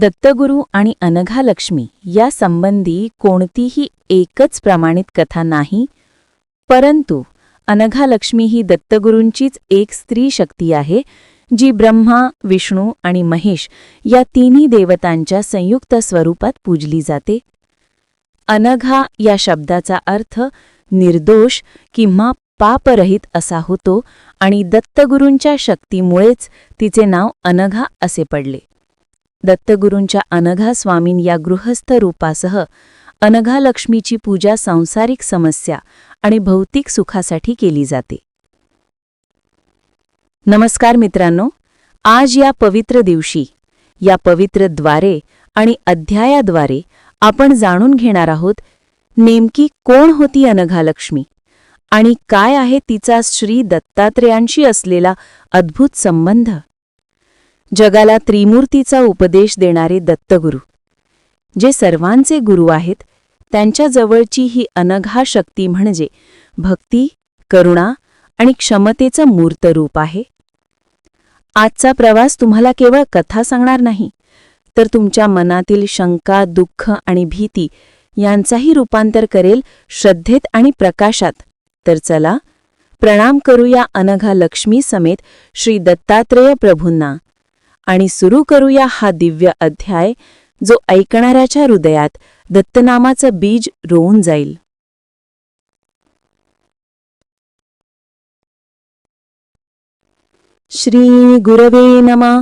दत्तगुरू आणि अनघालक्ष्मी या संबंधी कोणतीही एकच प्रमाणित कथा नाही परंतु अनघालक्ष्मी ही दत्तगुरूंचीच एक स्त्री शक्ती आहे जी ब्रह्मा विष्णू आणि महेश या तिन्ही देवतांच्या संयुक्त स्वरूपात पूजली जाते. अनघा या शब्दाचा अर्थ निर्दोष किंवा पापरहित असा होतो आणि दत्तगुरूंच्या शक्तीमुळेच तिचे नाव अनघा असे पडले. दत्तगुरूंच्या अनघा स्वामीन या गृहस्थ रूपासह अनघालक्ष्मीची पूजा सांसारिक समस्या आणि भौतिक सुखासाठी केली जाते. नमस्कार मित्रांनो आज या पवित्र दिवशी या पवित्रद्वारे आणि अध्यायाद्वारे आपण जाणून घेणार आहोत नेमकी कोण होती अनघालक्ष्मी आणि काय आहे तिचा श्री दत्तात्रेयांशी असलेला अद्भुत संबंध? जगाला त्रिमूर्तीचा उपदेश देणारे दत्तगुरू जे सर्वांचे गुरु आहेत त्यांच्या जवळची ही अनघा शक्ती म्हणजे भक्ती करुणा आणि क्षमतेचं मूर्त रूप आहे. आजचा प्रवास तुम्हाला केवळ कथा सांगणार नाही तर तुमच्या मनातील शंका दुःख आणि भीती यांचाही रूपांतर करेल श्रद्धेत आणि प्रकाशात. तर चला प्रणाम करूया अनघा लक्ष्मी समेत श्री दत्तात्रेय प्रभूंना. आणि सुरू करूया हा दिव्य अध्याय जो ऐकणाऱ्याच्या हृदयात दत्तनामाचं बीज रोवून जाईल. श्री गुरवे नमा.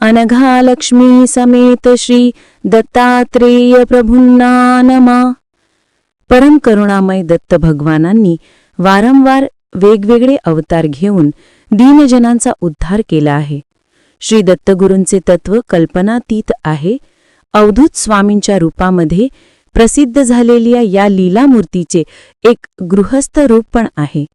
अनघालक्ष्मी समेत श्री दत्तात्रेय प्रभूंना नमा. परम करुणामय दत्त भगवानांनी वारंवार वेगवेगळे अवतार घेऊन दीनजनांचा उद्धार केला आहे. श्री दत्तगुरूंचे तत्व कल्पनातीत आहे. अवधूत स्वामींच्या रूपामध्ये प्रसिद्ध झालेल्या या लीलामूर्तीचे एक गृहस्थ रूप पण आहे.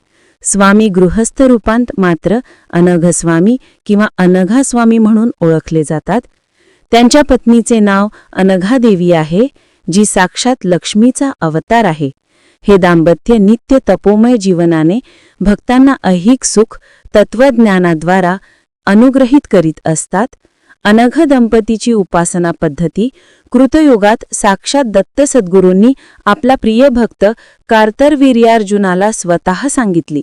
स्वामी गृहस्थ रूपांत मात्र अनघस्वामी किंवा अनघास्वामी म्हणून ओळखले जातात. त्यांच्या पत्नीचे नाव अनघादेवी आहे जी साक्षात लक्ष्मीचा अवतार आहे. हे दाम्पत्य नित्य तपोमय जीवनाने भक्तांना ऐहिक सुख तत्वज्ञानाद्वारा अनुग्रहित करीत असतात. अनघ दंपतीची उपासना पद्धती कृतयुगात साक्षात दत्त सद्गुरूंनी आपला प्रिय भक्त कार्तरवीर्यार्जुनाला स्वतः सांगितली.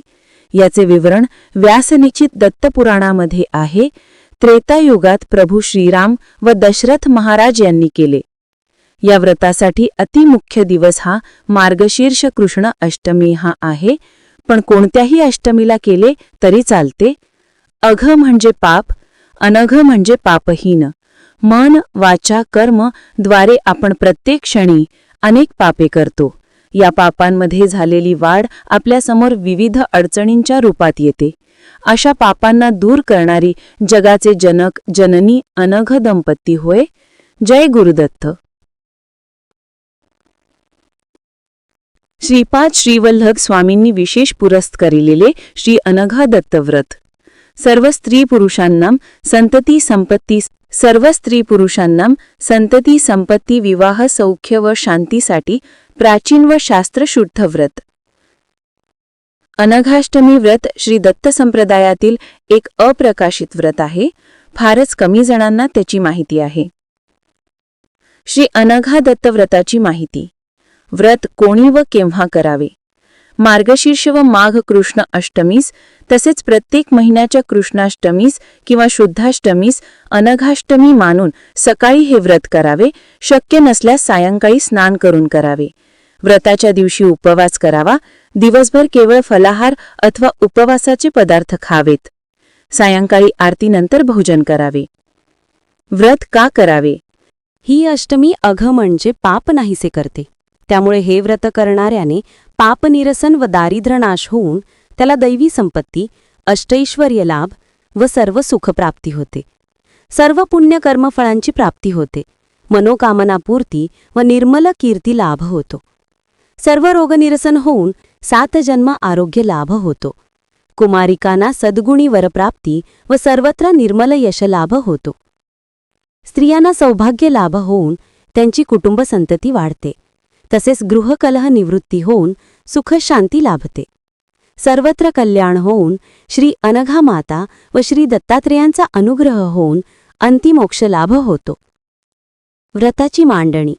याचे विवरण व्यासनिचित दत्तपुराणामध्ये आहे. त्रेतायुगात प्रभू श्रीराम व दशरथ महाराज यांनी केले. या व्रतासाठी अतिमुख्य दिवस हा मार्गशीर्ष कृष्ण अष्टमी हा आहे. पण कोणत्याही अष्टमीला केले तरी चालते. अघ म्हणजे पाप अनघ म्हणजे पापहीन. मन वाचा कर्मद्वारे आपण प्रत्येक क्षणी अनेक पापे करतो. या पापांमध्ये झालेली वाढ आपल्यासमोर विविध अडचणींच्या रूपात येते. अशा पापांना दूर करणारी जगाचे जनक जननी अनघ दंपती होय. जय गुरुदत्त. श्रीपाद श्रीवल्लभ स्वामींनी विशेष पुरस्करिलेले श्री अनघा दत्तव्रत. सर्व स्त्री पुरुषांना संतती संपत्ती सर्व स्त्री पुरुषांना संतती संपत्ती विवाह सौख्य व शांतीसाठी प्राचीन व शास्त्रशुद्ध व्रत. अनघाष्टमी व्रत श्री दत्त संप्रदायातील एक अप्रकाशित व्रत आहे. फारच कमी जणांना त्याची माहिती आहे. श्री अनघा दत्त व्रताची माहिती. व्रत कोणी व केव्हा करावे? मार्गशीर्ष व माघ कृष्ण अष्टमीस तसेच प्रत्येक महिन्याच्या कृष्णाष्टमीस किंवा शुद्धाष्टमीस अनघाष्टमी मानून सकाळी हे व्रत करावे शक्य नसल्यास सायंकाळी स्नान करून करावे. व्रताच्या दिवशी उपवास करावा दिवसभर केवळ फलाहार अथवा उपवासाचे पदार्थ खावेत. सायंकाळी आरतीनंतर भोजन करावे. व्रत का करावे? ही अष्टमी अघ म्हणजे पाप नाहीसे करते. त्यामुळे हे व्रत करणाऱ्याने पापनिरसन व दारिद्र्यनाश होऊन त्याला दैवी संपत्ती अष्टैश्वर्य लाभ व सर्व सुखप्राप्ती होते. सर्व पुण्य कर्मफळांची प्राप्ती होते. मनोकामनापूर्ती व निर्मल कीर्ती लाभ होतो. सर्व रोगनिरसन होऊन सात जन्म आरोग्य लाभ होतो. कुमारिकांना सद्गुणी वरप्राप्ती व सर्वत्र निर्मल यशलाभ होतो. स्त्रियांना सौभाग्य लाभ होऊन त्यांची कुटुंब संतती वाढते. तसेच गृहकलह निवृत्ती होऊन सुखशांती लाभते. सर्वत्र कल्याण होऊन श्री अनघा माता व श्री दत्तात्रेयांचा अनुग्रह होऊन अंतिमोक्ष लाभ होतो. व्रताची मांडणी.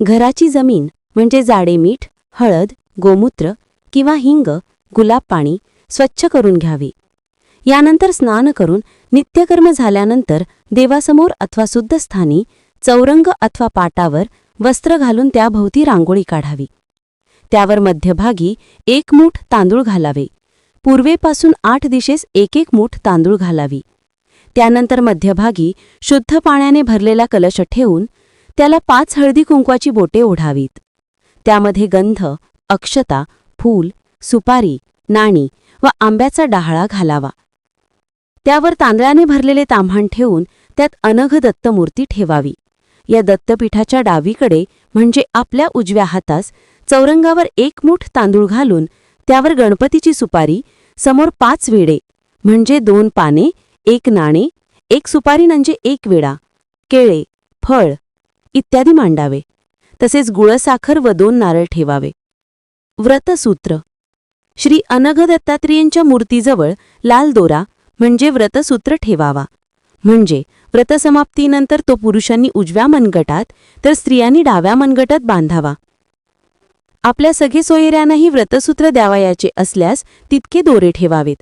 घराची जमीन म्हणजे जाडे मीठ हळद गोमूत्र किंवा हिंग गुलाब पाणी स्वच्छ करून घ्यावी. यानंतर स्नान करून नित्यकर्म झाल्यानंतर देवासमोर अथवा शुद्ध स्थानी चौरंग अथवा पाटावर वस्त्र घालून त्याभोवती रांगोळी काढावी. त्यावर मध्यभागी एक मूठ तांदूळ घालावे. पूर्वेपासून आठ दिशेस एक एक मूठ तांदूळ घालावी. त्यानंतर मध्यभागी शुद्ध पाण्याने भरलेला कलश ठेवून त्याला पाच हळदी कुंकवाची बोटे ओढावीत. त्यामध्ये गंध अक्षता फूल सुपारी नाणी व आंब्याचा डाहळा घालावा. त्यावर तांदळाने भरलेले तांभाण ठेवून त्यात अनघ दत्तमूर्ती ठेवावी. या दत्तपीठाच्या डावीकडे म्हणजे आपल्या उजव्या हातास चौरंगावर एक मुठ तांदूळ घालून त्यावर गणपतीची सुपारी समोर पाच वेडे म्हणजे दोन पाने एक नाणे एक सुपारी म्हणजे एक वेळा केळे फळ इत्यादी मांडावे. तसेच गुळसाखर व दोन नारळ ठेवावे. व्रतसूत्र. श्री अनघ दत्तात्रेयांच्या मूर्तीजवळ लाल दोरा म्हणजे व्रतसूत्र ठेवावा. म्हणजे व्रतसमाप्तीनंतर तो पुरुषांनी उजव्या मनगटात तर स्त्रियांनी डाव्या मनगटात बांधावा. आपल्या सगळे सोयऱ्यांनाही व्रतसूत्र द्यावयाचे असल्यास तितके दोरे ठेवावेत.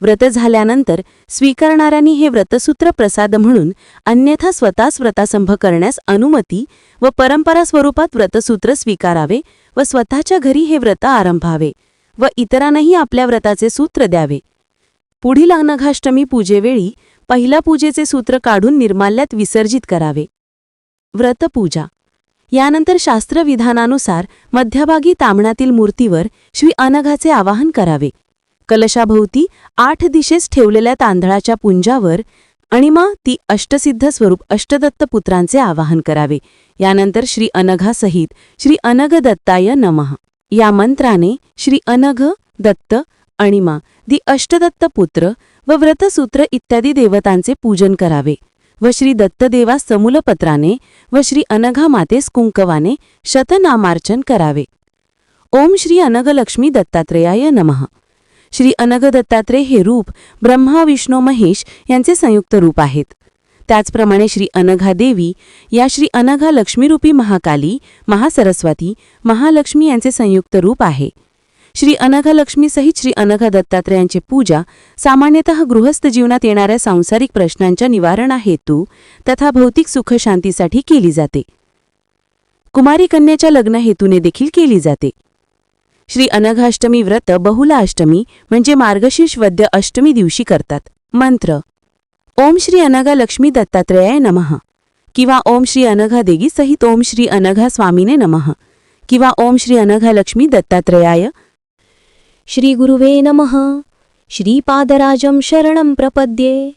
व्रत झाल्यानंतर स्वीकारणाऱ्यांनी हे व्रतसूत्र प्रसाद म्हणून अन्यथा स्वतःच व्रतासंभ करण्यास अनुमती व परंपरा स्वरूपात व्रतसूत्र स्वीकारावे व स्वतःच्या घरी हे व्रत आरंभावे व इतरांनाही आपल्या व्रताचे सूत्र द्यावे. पुढील अनघाष्टमी पूजेवेळी पहिल्या पूजेचे सूत्र काढून निर्माल्यात विसर्जित करावे. व्रतपूजा. यानंतर शास्त्रविधानानुसार मध्यभागी तांबणातील मूर्तीवर श्री अनघाचे आवाहन करावे. कलशाभोवती आठ दिशेस ठेवलेल्या तांदळाच्या पुंजावर आणि मग ती अष्टसिद्ध स्वरूप अष्टदत्त पुत्रांचे आवाहन करावे. यानंतर श्री अनघासहित श्री अनघ दत्ताय नमः. या मंत्राने श्री अनघ दत्त अणिमा दि अष्टदत्त पुत्र व व्रतसूत्र इत्यादी देवतांचे पूजन करावे व श्री दत्तदेवा समूलपत्राने व श्री अनघा मातेस कुंकवाने शतनामार्चन करावे. ओम श्री अनघलक्ष्मी दत्तात्रेयाय नमः. श्री अनघ दत्तात्रेय हे रूप ब्रह्मा विष्णू महेश यांचे संयुक्त रूप आहेत. त्याचप्रमाणे श्री अनघा देवी या श्री अनघा लक्ष्मीरूपी महाकाली महासरस्वती महालक्ष्मी यांचे संयुक्त रूप आहे. श्री अनघा लक्ष्मीसहित श्री अनघा दत्तात्रयांची पूजा सामान्यतः गृहस्थ जीवनात येणाऱ्या सांसारिक प्रश्नांच्या निवारणा हेतू तथा भौतिक सुखशांतीसाठी केली जाते. कुमारी कन्याच्या लग्न हेतूने देखील केली जाते. श्री अनघाष्टमी व्रत बहुला अष्टमी म्हणजे मार्गशीर्ष वद्य अष्टमी दिवशी करतात. मंत्र ओम श्री अनघा लक्ष्मी दत्तात्रेयाय नमः किंवा ओम श्री अनघा देगी सहित ओम श्री अनघा स्वामीने नमः किंवा ओम श्री अनघा लक्ष्मी दत्तात्रेयाय श्री गुरुवे नमः. श्रीपादराजं शरणं प्रपद्ये.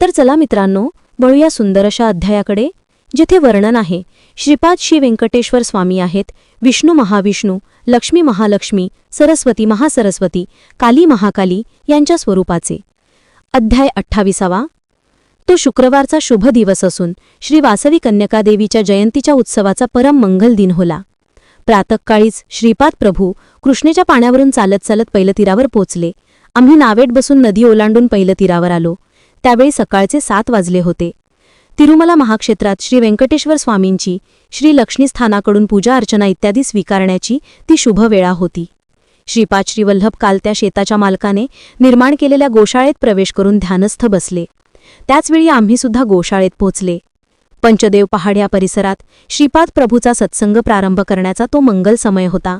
तर चला मित्रांनो वळूया सुंदर अशा अध्यायाकडे जेथे वर्णन आहे श्रीपाद श्री व्यंकटेश्वर स्वामी आहेत विष्णू महाविष्णू लक्ष्मी महालक्ष्मी सरस्वती महासरस्वती काली महाकाली यांच्या स्वरूपाचे. अध्याय अठ्ठावीसावा. तो शुक्रवारचा शुभ दिवस असून श्री वासवी कन्यकादेवीच्या जयंतीच्या उत्सवाचा परम मंगल दिन होला. प्रातकाळीच श्रीपाद प्रभू कृष्णेच्या पाण्यावरून चालत चालत पैलतीरावर पोचले. आम्ही नावेट बसून नदी ओलांडून पैलतीरावर आलो. त्यावेळी सकाळचे सात वाजले होते. तिरुमला महाक्षेत्रात श्री व्यंकटेश्वर स्वामींची श्री लक्ष्मीस्थानाकडून पूजा अर्चना इत्यादी स्वीकारण्याची ती शुभ वेळा होती. श्रीपाद श्रीवल्लभ काल त्या शेताच्या मालकाने निर्माण केलेल्या गोशाळेत प्रवेश करून ध्यानस्थ बसले. त्याचवेळी आम्हीसुद्धा गोशाळेत पोचले. पंचदेव पहाड या परिसरात श्रीपाद प्रभूचा सत्संग प्रारंभ करण्याचा तो मंगल समय होता.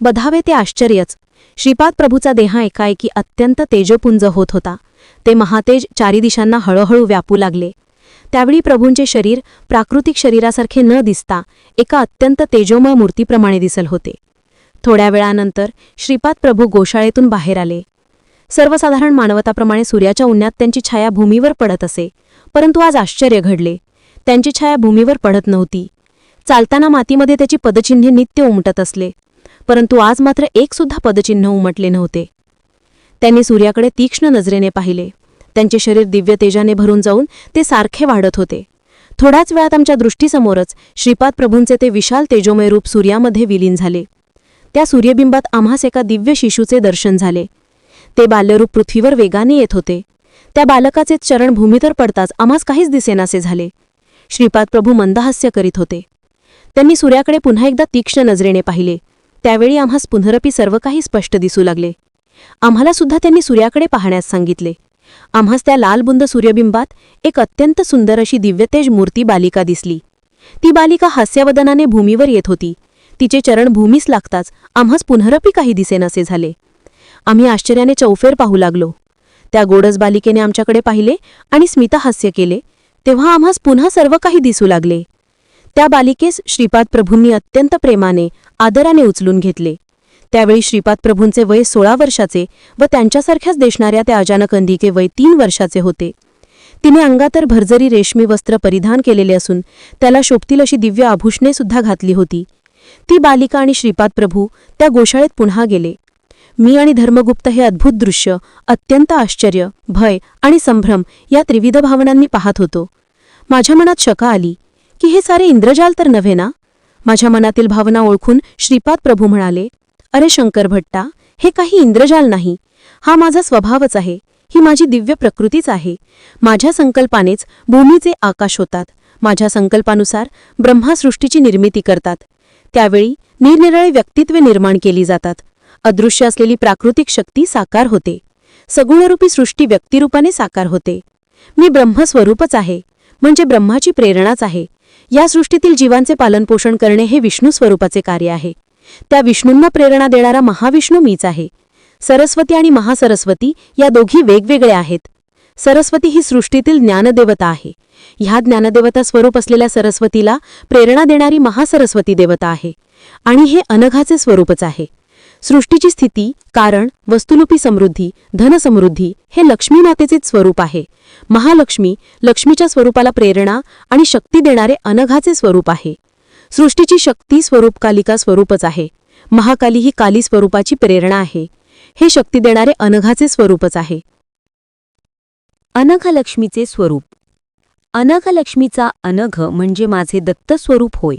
बधावे ते आश्चर्यच. श्रीपाद प्रभूचा देह एकाएकी अत्यंत तेजपुंज होत होता. ते महातेज चारी दिशांना हळूहळू व्यापू लागले. त्यावेळी प्रभूंचे शरीर प्राकृतिक शरीरासारखे न दिसता एका अत्यंत तेजोमय मूर्तीप्रमाणे दिसल होते. थोड्या वेळानंतर श्रीपाद प्रभू गोशाळेतून बाहेर आले. सर्वसाधारण मानवताप्रमाणे सूर्याच्या उन्हात त्यांची छाया भूमीवर पडत असे परंतु आज आश्चर्य घडले. त्यांची छाया भूमीवर पडत नव्हती. चालताना मातीमध्ये त्याची पदचिन्हे नित्य उमटत असले परंतु आज मात्र एकसुद्धा पदचिन्ह उमटले नव्हते. त्यांनी सूर्याकडे तीक्ष्ण नजरेने पाहिले. त्यांचे शरीर दिव्य तेजाने भरून जाऊन ते सारखे वाढत होते. थोड्याच वेळात आमच्या दृष्टीसमोरच श्रीपाद प्रभूंचे ते विशाल तेजोमय रूप सूर्यामध्ये विलीन झाले. त्या सूर्यबिंबात आम्हास एका दिव्य शिशूचे दर्शन झाले. ते बाल्यरूप पृथ्वीवर वेगाने येत होते. त्या बालकाचे चरण भूमीतर पडताच आम्हास काहीच दिसेनासे झाले. श्रीपाद प्रभू मंदहास्य करीत होते. त्यांनी सूर्याकडे पुन्हा एकदा तीक्ष्ण नजरेने पाहिले. त्यावेळी आम्हास पुनरपी सर्व काही स्पष्ट दिसू लागले. आम्हाला सुद्धा त्यांनी सूर्याकडे पाहण्यास सांगितले. आम्हास त्या लालबुंद सूर्यबिंबात एक अत्यंत सुंदर अशी दिव्यतेज मूर्ती बालिका दिसली. ती बालिका हास्यवदनाने भूमीवर येत होती. तिचे चरण भूमीस लागताच आम्हास पुनरपी काही दिसेनसे झाले. आम्ही आश्चर्याने चौफेर पाहू लागलो. त्या गोडस बालिकेने आमच्याकडे पाहिले आणि स्मितहास्य केले. तेव्हा आम्हास पुन्हा सर्व काही दिसू लागले. त्या बालिकेस श्रीपाद प्रभूंनी अत्यंत प्रेमाने आदराने उचलून घेतले. त्यावेळी श्रीपाद प्रभूंचे वय सोळा वर्षाचे व त्यांच्यासारख्याच देशणाऱ्या त्या अजानक अंधिके वय तीन वर्षाचे होते. तिने अंगातर भरजरी रेशमी वस्त्र परिधान केलेले असून त्याला शोभतील अशी दिव्य आभूषणे सुद्धा घातली होती. ती बालिका आणि श्रीपाद प्रभू त्या गोशाळेत पुन्हा गेले. मी आणि धर्मगुप्त हे अद्भुत दृश्य अत्यंत आश्चर्य भय आणि संभ्रम या त्रिविध भावनांनी पाहत होतो. माझ्या मनात शका आली की हे सारे इंद्रजाल तर नव्हे ना? माझ्या मनातील भावना ओळखून श्रीपाद प्रभू म्हणाले अरे शंकर भट्टा हे काही इंद्रजाल नाही. हा माझा स्वभावच आहे. ही माझी दिव्य प्रकृतीच आहे. माझ्या संकल्पानेच भूमीचे आकाश होतात. माझ्या संकल्पानुसार ब्रह्मासृष्टीची निर्मिती करतात. त्यावेळी निरनिराळी व्यक्तित्वे निर्माण केली जातात. अदृश्य असलेली प्राकृतिक शक्ती साकार होते. सगुणरूपी सृष्टी व्यक्तिरूपाने साकार होते. मी ब्रह्मस्वरूपच आहे म्हणजे ब्रह्माची प्रेरणाच आहे. या सृष्टीतील जीवांचे पालनपोषण करणे हे विष्णू स्वरूपाचे कार्य आहे. त्या विष्णूंना प्रेरणा देणारा महाविष्णू मीच आहे. सरस्वती आणि महासरस्वती या दोघी वेगवेगळ्या आहेत. सरस्वती ही सृष्टीतील ज्ञानदेवता आहे. ह्या ज्ञानदेवता स्वरूप असलेल्या सरस्वतीला प्रेरणा देणारी महासरस्वती देवता आहे. आणि हे अनघाचे स्वरूपच आहे. सृष्टीची स्थिती कारण वस्तुलुपी समृद्धी धनसमृद्धी हे लक्ष्मी मातेचेच स्वरूप आहे. महालक्ष्मी लक्ष्मीच्या स्वरूपाला प्रेरणा आणि शक्ती देणारे अनघाचे स्वरूप आहे. सृष्टीची शक्ती स्वरूप कालिका स्वरूपच आहे. महाकाली ही काली स्वरूपाची प्रेरणा आहे. हे शक्ती देणारे अनघाचे स्वरूपच आहे. अनघलक्ष्मीचे स्वरूप. अनघलक्ष्मीचा अनघ म्हणजे माझे दत्त स्वरूप होय.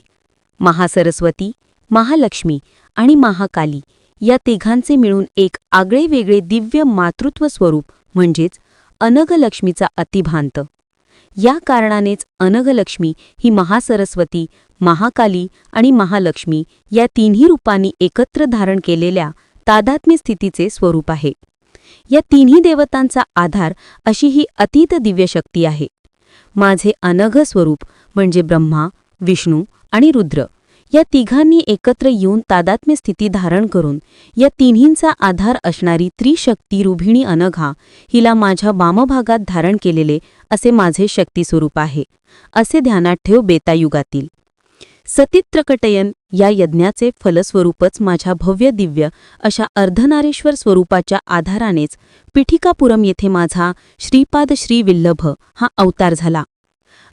महासरस्वती महालक्ष्मी आणि महाकाली या तिघांचे मिळून एक आगळेवेगळे दिव्य मातृत्व स्वरूप म्हणजेच अनघलक्ष्मीचा अतिभांत. या कारणानेच अनघलक्ष्मी ही महासरस्वती महाकाली आणि महालक्ष्मी या तिन्ही रूपांनी एकत्र धारण केलेल्या तादात्म्य स्थितीचे स्वरूप आहे. या तिन्ही देवतांचा आधार अशी ही अतीत दिव्य शक्ती आहे. माझे अनघ स्वरूप म्हणजे ब्रह्मा विष्णू आणि रुद्र या तिघांनी एकत्र येऊन तादात्म्य स्थिती धारण करून या तिन्हींचा आधार असणारी त्रिशक्ती रुभिणी अनघा हिला माझ्या वामभागात धारण केलेले असे माझे शक्तीस्वरूप आहे. असे ध्यानात ठेव बेतायुगातील सतित्रकटयन या यज्ञाचे फलस्वरूपच माझ्या भव्य दिव्य अशा अर्धनारेश्वर स्वरूपाच्या आधारानेच पिठिकापुरम येथे माझा श्रीपाद श्री विल्लभ हा अवतार झाला.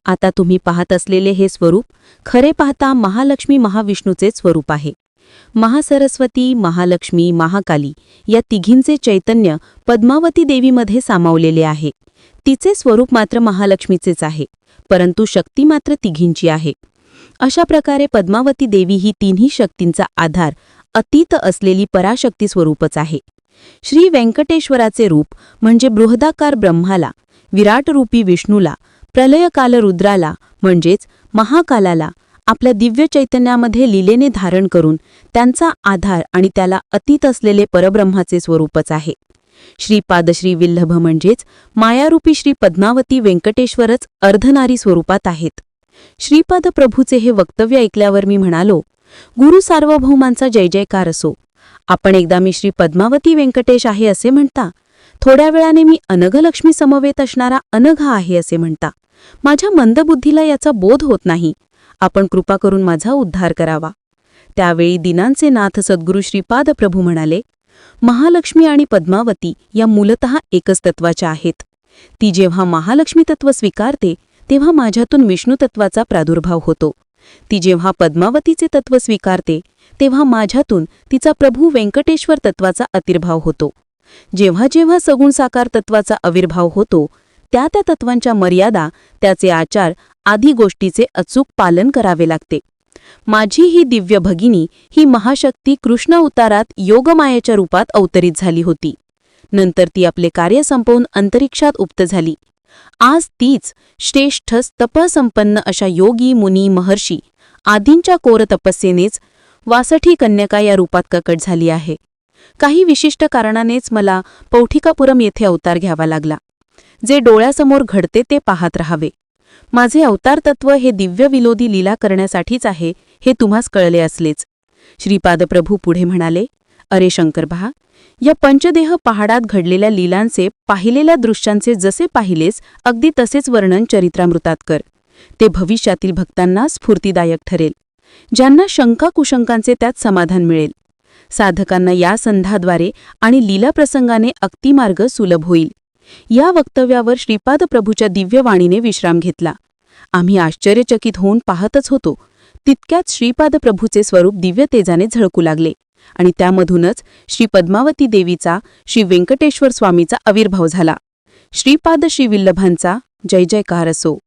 आता तुम्ही पाहत असलेले हे स्वरूप खरे पाहता महालक्ष्मी महाविष्णूचे स्वरूप आहे. महासरस्वती महालक्ष्मी महाकाली या तिघींचे चैतन्य पद्मावती देवीमध्ये सामावलेले आहे. तिचे स्वरूप मात्र महालक्ष्मीचेच आहे परंतु शक्ती मात्र तिघींची आहे. अशा प्रकारे पद्मावती देवी ही तिन्ही शक्तींचा आधार अतीत असलेली पराशक्ती स्वरूपच आहे. श्री व्यंकटेश्वराचे रूप म्हणजे बृहदाकार ब्रह्माला विराटरूपी विष्णूला प्रलयकाल रुद्राला म्हणजेच महाकालाला आपल्या दिव्य चैतन्यामध्ये लिलेने धारण करून त्यांचा आधार आणि त्याला अतीत असलेले परब्रह्माचे स्वरूपच आहे. श्रीपाद श्री विल्लभ म्हणजेच मायारूपी श्री पद्मावती व्यंकटेश्वरच अर्धनारी स्वरूपात आहेत. श्रीपाद प्रभूचे हे वक्तव्य ऐकल्यावर मी म्हणालो गुरु सार्वभौमांचा जय जयकार असो. आपण एकदा मी श्री पद्मावती व्यंकटेश आहे असे म्हणता थोड्या वेळाने मी अनघलक्ष्मी समवेत असणारा अनघा आहे असे म्हणता. माझ्या मंदबुद्धीला याचा बोध होत नाही. आपण कृपा करून माझा उद्धार करावा. त्यावेळी दिनांचे नाथ सद्गुरू श्रीपाद प्रभू म्हणाले महालक्ष्मी आणि पद्मावती या मूलतः एकच तत्वाच्या आहेत. ती जेव्हा महालक्ष्मी तत्व स्वीकारते तेव्हा माझ्यातून विष्णू तत्वाचा प्रादुर्भाव होतो. ती जेव्हा पद्मावतीचे तत्व स्वीकारते तेव्हा माझ्यातून तिचा प्रभू व्यंकटेश्वर तत्वाचा अतिर्भाव होतो. जेव्हा जेव्हा सगुण साकार तत्वाचा आविर्भाव होतो त्या त्या तत्वांच्या मर्यादा त्याचे आचार आदी गोष्टीचे अचूक पालन करावे लागते. माझी ही दिव्य भगिनी ही महाशक्ती कृष्ण उतारात योगमायेच्या रूपात अवतरित झाली होती. नंतर ती आपले कार्य संपवून अंतरिक्षात उप्त झाली. आज तीच श्रेष्ठ तपसंपन्न अशा योगी मुनी महर्षी आदींच्या कोर तपस्येनेच वासठी कन्यका या रूपात ककट झाली आहे. काही विशिष्ट कारणानेच मला पौठिकापुरम येथे अवतार घ्यावा लागला. जे डोळ्यासमोर घडते ते पाहत राहावे. माझे अवतार तत्व हे दिव्य विलोदी लीला करण्यासाठीच आहे हे तुम्हास कळले असलेच. श्रीपाद प्रभू पुढे म्हणाले अरे शंकर भा या पंचदेह पहाडात घडलेल्या लीलांचे पाहिलेल्या दृश्यांचे जसे पाहिलेस अगदी तसेच वर्णन चरित्रामृतात कर. ते भविष्यातील भक्तांना स्फूर्तीदायक ठरेल. ज्यांना शंका कुशंकांचे त्यात समाधान मिळेल. साधकांना या संधाद्वारे आणि लीलाप्रसंगाने अक्तिमार्ग सुलभ होईल. या वक्तव्यावर श्रीपाद प्रभूच्या दिव्यवाणीने विश्राम घेतला. आम्ही आश्चर्यचकित होऊन पाहतच होतो. तितक्यात श्रीपाद प्रभूचे स्वरूप दिव्य तेजाने झळकू लागले आणि त्यामधूनच श्री पद्मावती देवीचा श्री व्यंकटेश्वर स्वामीचा आविर्भाव झाला. श्रीपाद श्री विल्लभांचा जय जयकार असो.